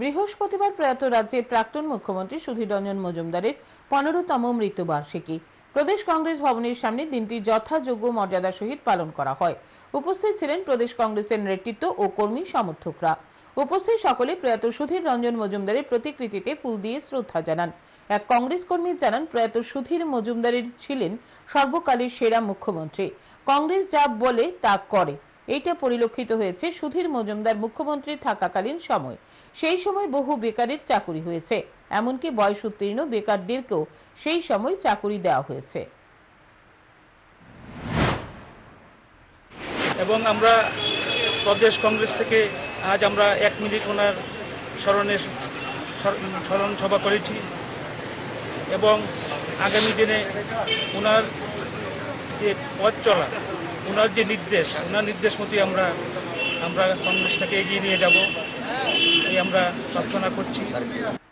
বৃহস্পতিবার প্রয়াত রাজ্যের প্রাক্তন মুখ্যমন্ত্রী সুধীর রঞ্জন মজুমদারের পনেরোতম মৃত্যুবার্ষিকী। প্রদেশ কংগ্রেস ভবনের সামনে দিনটি যথাযোগ্য মর্যাদার সহিত পালন করা হয়। উপস্থিত ছিলেন প্রদেশ কংগ্রেসের নেতৃত্ব ও কর্মী সমর্থকরা। উপস্থিত সকলে প্রয়াত সুধীর রঞ্জন মজুমদারের প্রতিকৃতিতে ফুল দিয়ে শ্রদ্ধা জানান। এক কংগ্রেস কর্মী জানান, প্রয়াত সুধীর মজুমদারের ছিলেন সর্বকালের সেরা মুখ্যমন্ত্রী। কংগ্রেস যা বলে, তা করে। এইটা পরিলক্ষিত হয়েছে সুধীর মজুমদার মুখ্যমন্ত্রী থাকাকালীন সময়। সেই সময় বহু বেকারের চাকুরি হয়েছে। এমনকি বয়স উত্তীর্ণ বেকারদেরকেও সেই সময় চাকুরি দেওয়া হয়েছে। এবং আমরা প্রদেশ কংগ্রেস থেকে আজ আমরা এক মিনিট ওনার স্মরণে স্মরণ সভা করেছি এবং আগামী দিনে ওনার যে পথ চলা ওনার যে নির্দেশ, ওনার নির্দেশ মতোই আমরা আমরা কংগ্রেসটাকে এগিয়ে নিয়ে যাব। এই আমরা প্রার্থনা করছি।